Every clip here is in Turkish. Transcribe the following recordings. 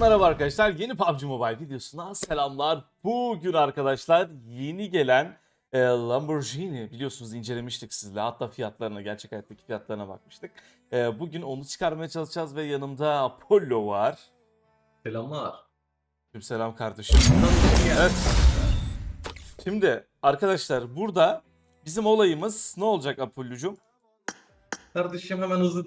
Merhaba arkadaşlar. Yeni PUBG Mobile videosuna selamlar. Bugün arkadaşlar yeni gelen e, Lamborghini biliyorsunuz incelemiştik sizle. Hatta fiyatlarına, gerçek hayattaki fiyatlarına bakmıştık. E, bugün onu çıkarmaya çalışacağız ve yanımda Apollo var. Selamlar. Tüm selam kardeşim. Evet. Şimdi arkadaşlar burada bizim olayımız ne olacak Apollo'cum? Kardeşim hemen hızlı.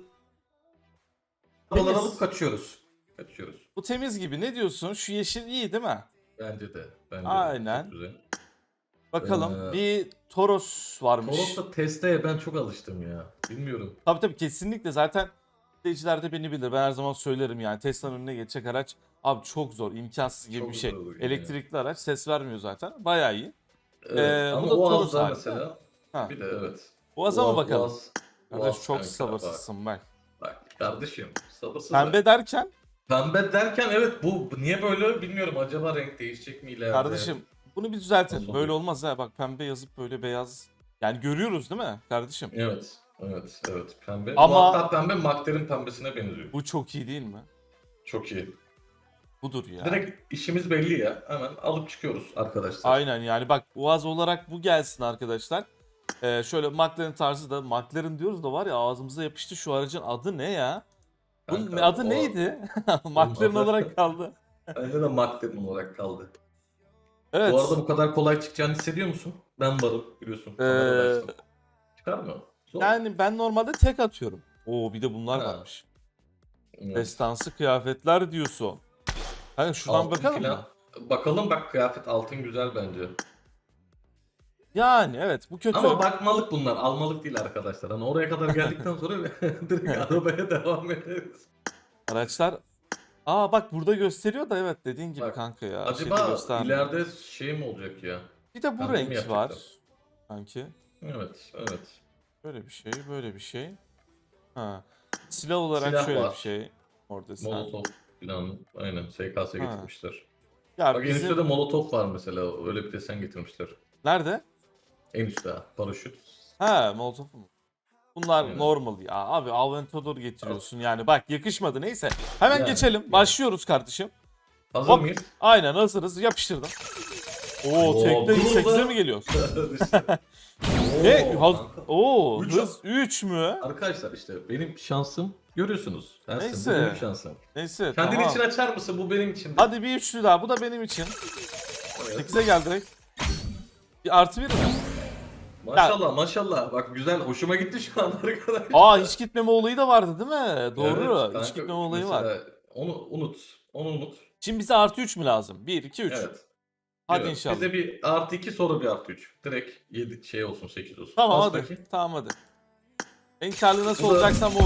Arabaları alıp kaçıyoruz. Kaçıyoruz. Bu temiz gibi. Ne diyorsun? Şu yeşil iyi değil mi? Bence de. Bence Aynen. De. Çok güzel. Bakalım. Ee, bir Toros varmış. Toros'ta testeye ben çok alıştım ya. Bilmiyorum. Tabii tabii kesinlikle zaten izleyiciler de beni bilir. Ben her zaman söylerim yani Tesla'nın önüne geçecek araç abi çok zor, imkansız gibi Çok bir şey. zor yani. Elektrikli araç ses vermiyor zaten. Bayağı iyi. Evet, Ee, bu ama da o Toros harika. mesela. Ha. Bir de evet. Boğaz- bakalım? Boğaz- Kardeş çok sabırsızsın. Bak, bak kardeşim sabırsız. Pembe derken Pembe derken evet bu niye böyle bilmiyorum. Acaba renk değişecek mi ileride? kardeşim bunu bir düzeltin. Böyle olmaz ha. Bak pembe yazıp böyle beyaz. Yani görüyoruz değil mi kardeşim? Evet. Evet. Evet. Pembe. Ama- Bu hatta pembe Makter'in pembesine benziyor. Bu çok iyi değil mi? Çok iyi. Budur ya. Direkt işimiz belli ya. Hemen alıp çıkıyoruz arkadaşlar. Aynen yani bak Boğaz olarak bu gelsin arkadaşlar. Ee, şöyle McLaren tarzı da McLaren diyoruz da var ya ağzımıza yapıştı şu aracın adı ne ya? Bunun Kanka, adı o- neydi? Adı- olarak kaldı. Bende de McLaren olarak kaldı. Evet. Bu arada bu kadar kolay çıkacağını hissediyor musun? Ben varım biliyorsun. Ee. Çıkar mı? Zor. Yani ben normalde tek atıyorum. Oo bir de bunlar Ha. varmış. Evet. Destansı kıyafetler diyorsun. Hani şuradan Altın bakalım mı? Bakalım bak kıyafet altın güzel bence. Yani evet bu kötü. Ama bakmalık bunlar. Almalık değil arkadaşlar. Hani oraya kadar geldikten sonra direkt arabaya devam ederiz. Araçlar Aa bak burada gösteriyor da evet dediğin gibi Bak, kanka ya. Acaba şeyde ileride şey mi olacak ya? Bir de bu mi renk yapacaklar? var. Sanki. Evet, evet. Böyle bir şey, böyle bir şey. Ha. Silah olarak Silah şöyle var. bir şey. Orada sen. Molotof falan. Aynen SKS Ha. getirmişler. Ya Bak bizim... de molotof var mesela. Öyle bir desen getirmişler. Nerede? En üstte paraşüt. Ha, Molotov mu? Bunlar Aynen. normal ya. Abi Aventador getiriyorsun yani. Bak yakışmadı neyse. Hemen Yani, geçelim. yani. Başlıyoruz kardeşim. Hazır Hop. mıyız? Aynen hazırız. Yapıştırdım. Oo, tekte burada- 8'e mi geliyoruz? Oo, Ne? Oo, Üç- hız 3 mü? Arkadaşlar işte benim şansım görüyorsunuz. Ersin, Neyse. Bu benim şansım. Neyse Kendin tamam. için açar mısın? Bu benim için. Hadi bir üçlü daha. Bu da benim için. Evet. 8'e gel direkt. Bir artı bir mi? Maşallah maşallah. Bak güzel hoşuma gitti şu an arkadaşlar. Aa hiç gitmeme olayı da vardı değil mi? Doğru. Evet, hiç kanka, gitmeme olayı var. Onu unut. Onu unut. Şimdi bize artı 3 mü lazım? 1, 2, 3. Evet. Hadi Evet, inşallah. Bize bir artı 2 sonra bir artı 3. Direkt 7 şey olsun 8 olsun. Tamam hadi. bakayım. Tamam hadi. En karlı nasıl Bu da- olacaksam o.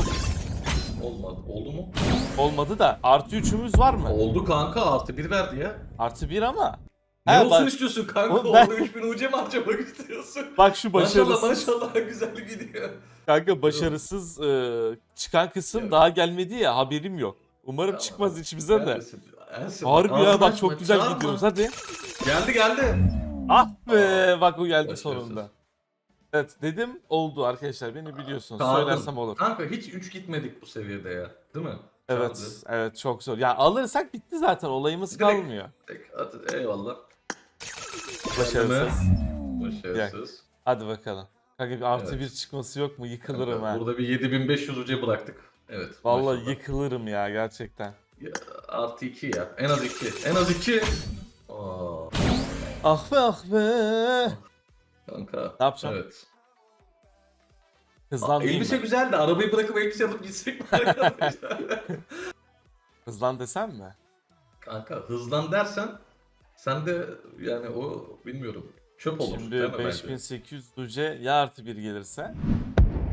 Olmadı. Oldu mu? Olmadı da artı 3'ümüz var mı? Oldu kanka artı 1 verdi ya. Artı 1 ama. Ne Ha, olsun bak- istiyorsun kanka? Oğlum ben- Orada 3000 UC mi harcamak istiyorsun? Bak şu Maşallah başarısız. maşallah güzel gidiyor. Kanka başarısız e, çıkan kısım Evet. daha gelmedi ya haberim yok. Umarım Ya, çıkmaz içimizden de. Neredesin? Ersin, Harbi ya bak çok güzel çağırma. gidiyoruz hadi. Geldi geldi. Ah be bak o geldi Başarısız. sonunda. Evet dedim oldu arkadaşlar beni biliyorsunuz. Çağırdın. Söylersem olur. Kanka hiç 3 gitmedik bu seviyede ya. Değil mi? Evet Çağırdı. evet çok zor. Ya alırsak bitti zaten olayımız Direkt- kalmıyor. Tek- Hadi, eyvallah. Başarısız. Başarısız. Hadi bakalım. Kanka bir artı Evet. bir çıkması yok mu? Yıkılırım Kanka, ha. Burada bir 7500 uca bıraktık. Evet. Vallahi maşallah. yıkılırım ya gerçekten. Ya, artı 2 ya. En az 2. En az 2. Aa, Ah be ah be. kanka. Ne yapacağım? Evet. Hızlan değil elbise mi? güzel de arabayı bırakıp elbise alıp gitsek mi arkadaşlar? Hızlan desem mi? kanka hızlan dersen sen de yani o bilmiyorum. Çöp olur. Şimdi bence? 5800 duce ya artı bir gelirse.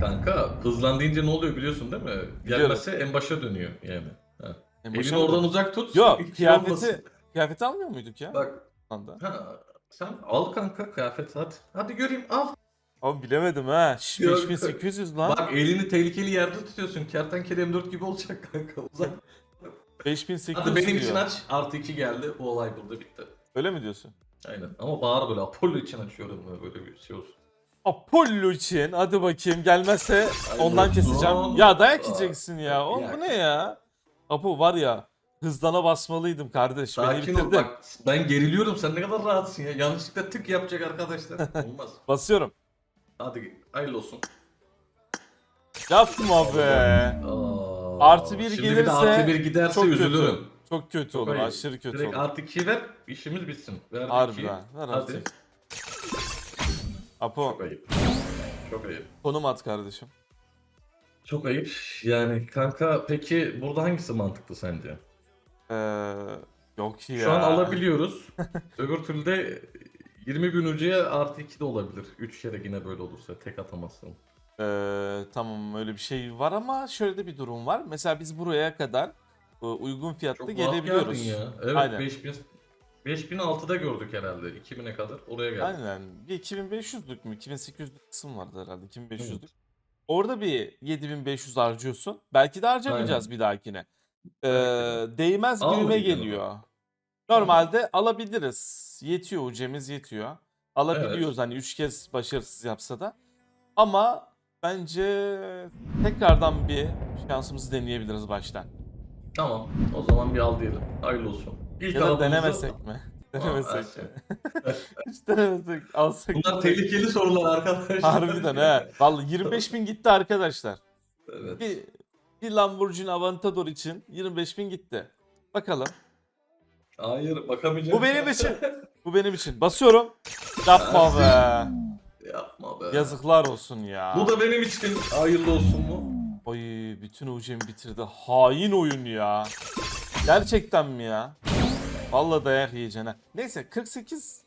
Kanka hızlan deyince ne oluyor biliyorsun değil mi? Gelmezse en başa dönüyor yani. Ha. En Elini başa oradan mı? uzak tut. Yok şey kıyafeti olmasın. kıyafeti almıyor muyduk ya? Bak Anda. ha, sen al kanka kıyafet hadi. Hadi göreyim al. Ama bilemedim ha. Şş, Yok. 5800 lan. Bak elini tehlikeli yerde tutuyorsun. Kertenkele M4 gibi olacak kanka. Uzak. 5800 Hadi benim diyor. için aç. Artı 2 geldi. Bu olay burada bitti. Öyle mi diyorsun? Aynen. Ama bağır böyle Apollo için açıyorum böyle bir şey olsun. Apollo için hadi bakayım gelmezse ondan keseceğim. Ya dayak yiyeceksin ya. Oğlum bu ne ya? Apo var ya hızlana basmalıydım kardeş. Beni Sakin ol bitirdin. bak ben geriliyorum sen ne kadar rahatsın ya. Yanlışlıkla tık yapacak arkadaşlar. Olmaz. Basıyorum. Hadi hayırlı olsun. Yapma be. Aa, Artı bir şimdi bir de gelirse artı bir giderse Çok kötü. üzülürüm. Çok kötü olur. ayıp. Aşırı kötü Direkt olur. artı 2 ver işimiz bitsin. Ver Harbiden. Ver Hadi. artık. Apo Çok ayıp. Çok ayıp. konum at kardeşim. Çok ayıp. Yani kanka peki burada hangisi mantıklı sence? Ee, yok ki ya. Şu an alabiliyoruz. Öbür türlü de 20 bin ucuya artı 2 de olabilir. 3 kere yine böyle olursa tek atamazsın. Ee, tamam öyle bir şey var ama şöyle de bir durum var. Mesela biz buraya kadar uygun fiyatlı Çok rahat gelebiliyoruz. geldin ya. Evet Aynen. 5000 5006'da gördük herhalde. 2000'e kadar oraya geldik. Aynen. Bir 2500'lük mü? 2800'lük kısım vardı herhalde. 2500'lük. Evet. Orada bir 7500 harcıyorsun. Belki de harcamayacağız bir dahakine. Ee, değmez Al gibime geliyor. Normalde alabiliriz. Yetiyor ucemiz yetiyor. Alabiliyoruz hani 3 kez başarısız yapsa da. Ama bence tekrardan bir şansımızı deneyebiliriz baştan. Tamam. O zaman bir al diyelim. Hayırlı olsun. İlk Ya da denemesek mi? Denemesek mi? Hiç denemesek. Alsak. Bunlar tehlikeli sorular arkadaşlar. Harbiden he. Vallahi 25 bin gitti arkadaşlar. Evet. Bir, bir Lamborghini Aventador için 25 bin gitti. Bakalım. Hayır bakamayacağım. Bu benim için. Bu benim için. Basıyorum. Yapma be. Yapma be. Yazıklar olsun ya. Bu da benim için hayırlı olsun mu? Oy bütün ucemi bitirdi. Hain oyun ya. Gerçekten mi ya? Vallahi dayak yiyeceksin ha. Neyse 48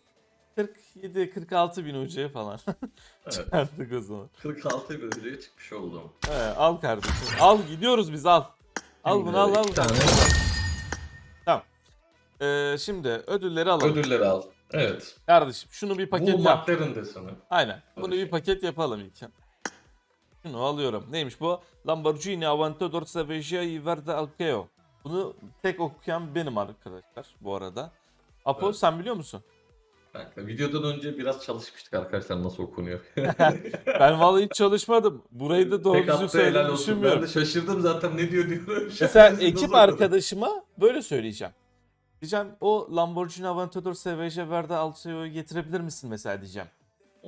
47 46 bin ucuya falan Evet. çıkarttık o zaman. 46 bölgeye çıkmış oldum. He, al kardeşim. Al gidiyoruz biz al. Al bunu al al. Tamam. Ee, şimdi ödülleri alalım. ödülleri al. Evet. Kardeşim şunu bir paket Bu yap. McLaren deseni. Aynen. Bunu bir paket yapalım ilk. Şunu alıyorum. Neymiş bu? Lamborghini Aventador Savage Verde Alkeo. Bunu tek okuyan benim arkadaşlar bu arada. Apo Evet. sen biliyor musun? Kanka videodan önce biraz çalışmıştık arkadaşlar nasıl okunuyor. Ben vallahi hiç çalışmadım. Burayı da doğru düzgün söylediğimi olsun. Ben düşünmüyorum. de şaşırdım zaten ne diyor diyor. Mesela ekip arkadaşıma böyle söyleyeceğim. Diyeceğim o Lamborghini Aventador Savage Verde Alkeo'yu getirebilir misin mesela diyeceğim.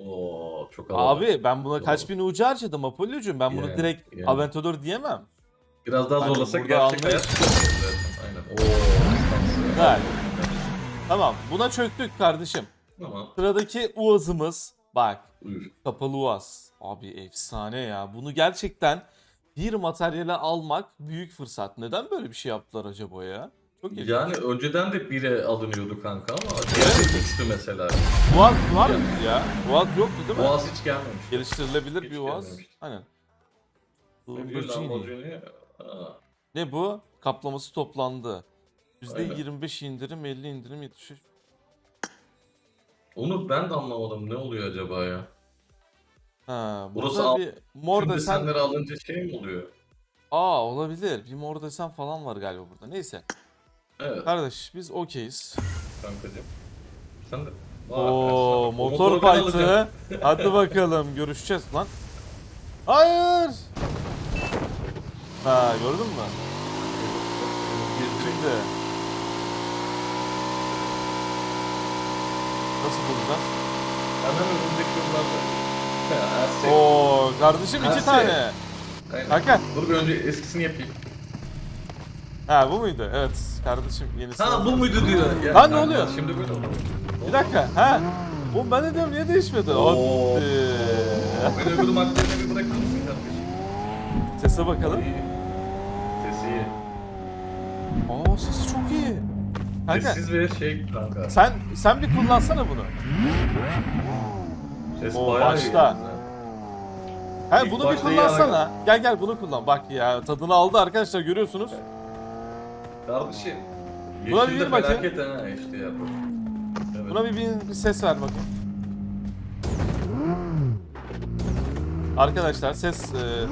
Oo çok havalı. Abi ben buna kaç bin ucu harcadım Apollo'cum. Ben bunu Yani, direkt yani. Aventador diyemem. Biraz daha Hani zorlasak burada gerçek anlayış- hayat. Aynen. Oo. Güzel. Tamam buna çöktük kardeşim. Tamam. Sıradaki Uaz'ımız bak Buyur. kapalı Uaz. Abi efsane ya. Bunu gerçekten bir materyale almak büyük fırsat. Neden böyle bir şey yaptılar acaba ya? Çok ilginç. Yani önceden de bire alınıyordu kanka ama diğeri düştü mesela. Uaz var mı ya? Uaz yoktu değil mi? Boğaz hiç gelmemiş. Geliştirilebilir Hiç bir Uaz. gelmemişti. Aynen. Lamborghini. Ne bu? Kaplaması toplandı. Aynen. %25 indirim, 50 indirim, 73. Onu ben de anlamadım. Ne oluyor acaba ya? Ha, Burası bir mor desen desenleri alınca şey mi oluyor? Aa olabilir. Bir mor desen falan var galiba burada. Neyse. Evet Kardeş biz okeyiz. kankacığım. Sen de. Vay, Oo motor fight'ı. Hadi bakalım görüşeceğiz lan. Hayır. Ha gördün mü? Şimdi. Nasıl bulacağız? Hemen. Ya, Ersin. Oo kardeşim iki Ersin. tane. Aynen. Kanka. Dur bir önce eskisini yapayım. Ha bu muydu? Evet kardeşim yenisi. Ha bu muydu diyor. Ya, Lan ne oluyor? Şimdi böyle oldu. Bir dakika. Ha. Oğlum ben de diyorum niye değişmedi? Oo. Hadi. Beni öbür maddelerine bir bırakır mısın kardeşim? Sese bakalım. İyi. Sesi iyi. Aa sesi çok iyi. Kanka Sessiz ve şey kanka. sen sen bir kullansana bunu. Ses Oo, bayağı iyi. ha. İlk bunu bir başta iyi kullansana. Gel gel bunu kullan. Bak ya tadını aldı arkadaşlar görüyorsunuz. Kardeşim. Buna Yeşil bir de bir felaket ha işte ya. Evet. Buna bir, bir, bir ses ver bakayım. Arkadaşlar ses e,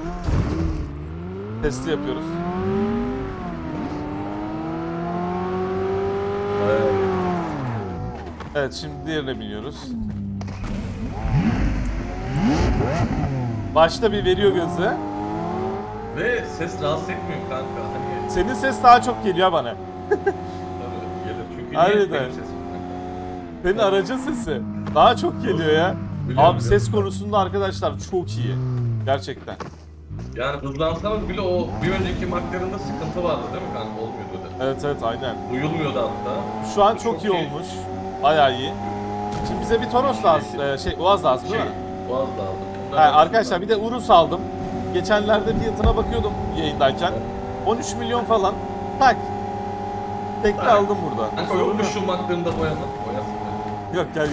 testi yapıyoruz. Evet şimdi diğerine biniyoruz. Başta bir veriyor gazı. Ve ses rahatsız etmiyor kanka. Hani Senin ses daha çok geliyor bana. Tabii, gelir. Çünkü Harbiden. niye benim sesim? Senin aracın sesi daha çok geliyor ya. Biliyorum, Abi ses biliyorum. konusunda arkadaşlar çok iyi. Gerçekten. Yani hızlansanız bile o bir önceki McLaren'da sıkıntı vardı değil mi kanka? Olmuyordu da. Evet evet aynen. Duyulmuyordu hatta. Şu an Bu çok, iyi, olmuş. Bayağı iyi. Şimdi bize bir Toros lazım. Ee, şey Uaz lazım değil Şey, mi? Boğaz lazım. Ha, Bunlar arkadaşlar bir de Urus aldım. Geçenlerde fiyatına bakıyordum yayındayken. 13 milyon falan. Tak. Tekli Tak. aldım burada. Yok. şu McLaren'da boyama. Boyasın. Yok gel.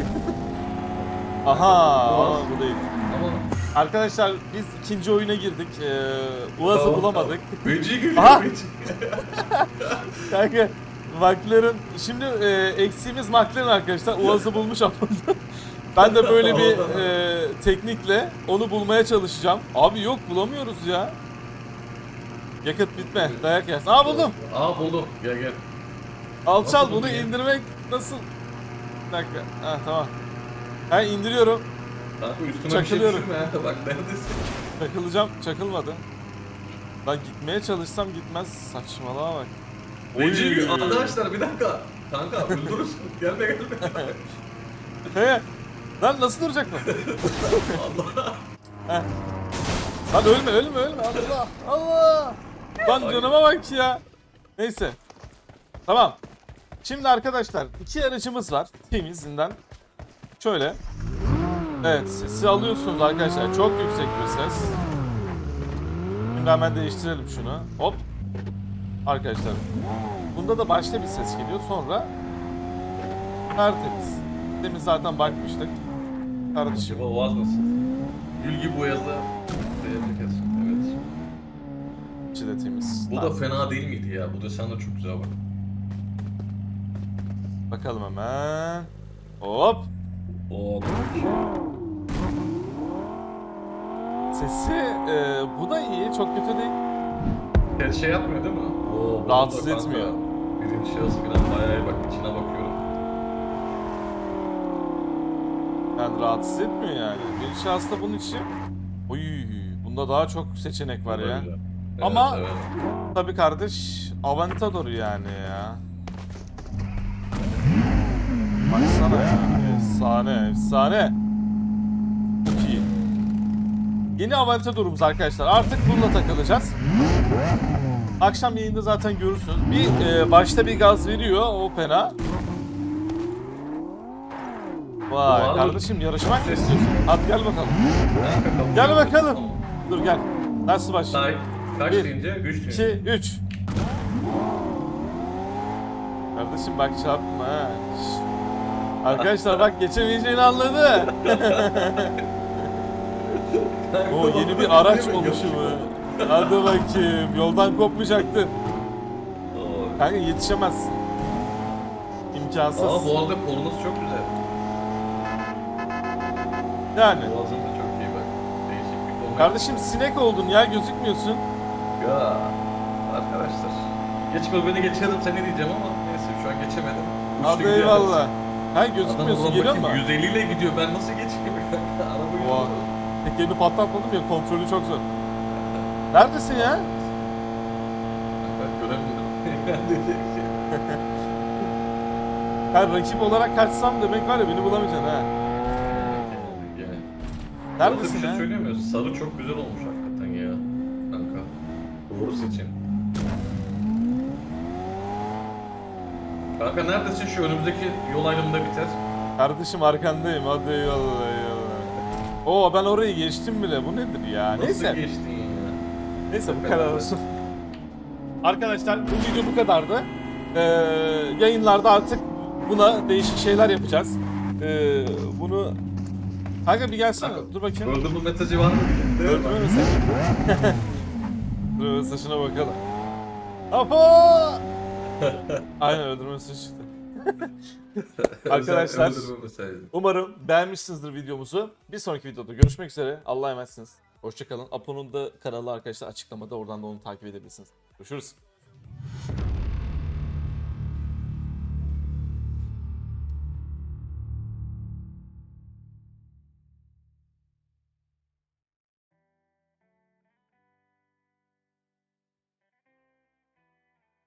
Aha ama bu değil. Ama Arkadaşlar biz ikinci oyuna girdik. Ee, Uaz'ı Tamam, bulamadık. Geliyor Aha! Veci. Kanka McLaren şimdi e, eksiğimiz McLaren arkadaşlar. Uaz'ı bulmuş ama ben de böyle bir e, teknikle onu bulmaya çalışacağım. Abi yok bulamıyoruz ya. Yakıt bitme. Dayak yersin. Aa buldum. Aa buldum. Gel gel. Alçal Nasıl bunu buldun ya? indirmek nasıl? Bir dakika. Ha tamam. Ben indiriyorum. Kanka üstüne bir şey Çakılıyorum. düşürme ha. Bak neredesin? Çakılacağım. Çakılmadı. Lan gitmeye çalışsam gitmez. Saçmalığa bak. Oy. arkadaşlar bir dakika. Kanka öldürürsün. gelme gelme. He. Lan nasıl duracak mı? Allah. Heh. Lan ölme ölme ölme Allah Allah. Lan canıma bak ya. Neyse. Tamam. Şimdi arkadaşlar iki aracımız var temizinden. Şöyle. Evet sesi alıyorsunuz arkadaşlar. Çok yüksek bir ses. Şimdi hemen değiştirelim şunu. Hop. Arkadaşlar. Bunda da başta bir ses geliyor. Sonra tertemiz. Demin zaten bakmıştık. Kardeşim. Acaba Oğaz nasıl? Gül gibi boyalı. Evet. İçi de temiz. Bu da Tamam. fena değil miydi ya? Bu desen de çok güzel bak. Bakalım hemen. Hop. Oo. Sesi e, bu da iyi. Çok kötü değil. Her şey yapmıyor değil mi? Oo, bu Rahatsız da kanka etmiyor. Birinci şahıs falan bayağı iyi bak içine bakıyorum. Yani rahatsız etmiyor yani. Bir şahısta bunun için. Oy, bunda daha çok seçenek var da ya. güzel. Ama- Evet. Tabii kardeş, Aventador yani ya. Baksana ya. Efsane, efsane. Çok iyi. Yeni Aventador'umuz arkadaşlar. Artık bununla takılacağız. Akşam yayında zaten görürsünüz. Bir e, başta bir gaz veriyor o fena. Vay Doğru. kardeşim yarışmak mı istiyorsun? Hadi gel bakalım. Gel bakalım. Dur gel. Nasıl başlıyor? Kaç Bir, deyince? Güç 2, deyince. 3. Kardeşim bak çarpma ha. Arkadaşlar bak geçemeyeceğini anladı. O yeni bir araç oluşumu. Hadi bakayım. Yoldan kopmayacaktın. Kanka yetişemezsin. İmkansız. Aa bu arada kolunuz çok güzel. Yani. Boğazın da çok iyi bak. Değişik bir. Kardeşim sinek oldun ya gözükmüyorsun. Ya arkadaşlar. Geçme beni geçerim seni diyeceğim ama neyse şu an geçemedim. Uçtu Hadi gidiyor eyvallah. arası. Ha Adam gözükmüyorsun geliyor mu? bakayım 150 ile gidiyor ben nasıl geçeyim? Araba Oha. gidiyor. Tekerini patlatmadım ya kontrolü çok zor. Neredesin ya? Ben göremiyorum. Ben rakip olarak kaçsam demek var ya beni bulamayacaksın ha. Neredesin Bir şey ya? söyleyemiyoruz. Sarı çok güzel olmuş hakikaten. Doğru seçim. Kanka neredesin? Şu önümüzdeki yol ayrımında biter. Kardeşim arkandayım hadi eyvallah eyvallah. Oo ben orayı geçtim bile bu nedir ya? Nasıl Neyse. geçtin ya? Neyse bu kadar olsun. Arkadaşlar bu video bu kadardı. Ee, yayınlarda artık buna değişik şeyler yapacağız. Ee, bunu... Kanka bir gelsene dur bakayım. Öldürme mesajı var mı? Mi? Öldürme mesajı. dur mesajına bakalım. Apo! Aynen öldürme mesajı çıktı. Arkadaşlar. Umarım beğenmişsinizdir videomuzu. Bir sonraki videoda görüşmek üzere. Allah'a emanetsiniz. Hoşçakalın. Apo'nun da kanalı arkadaşlar açıklamada. Oradan da onu takip edebilirsiniz. Görüşürüz.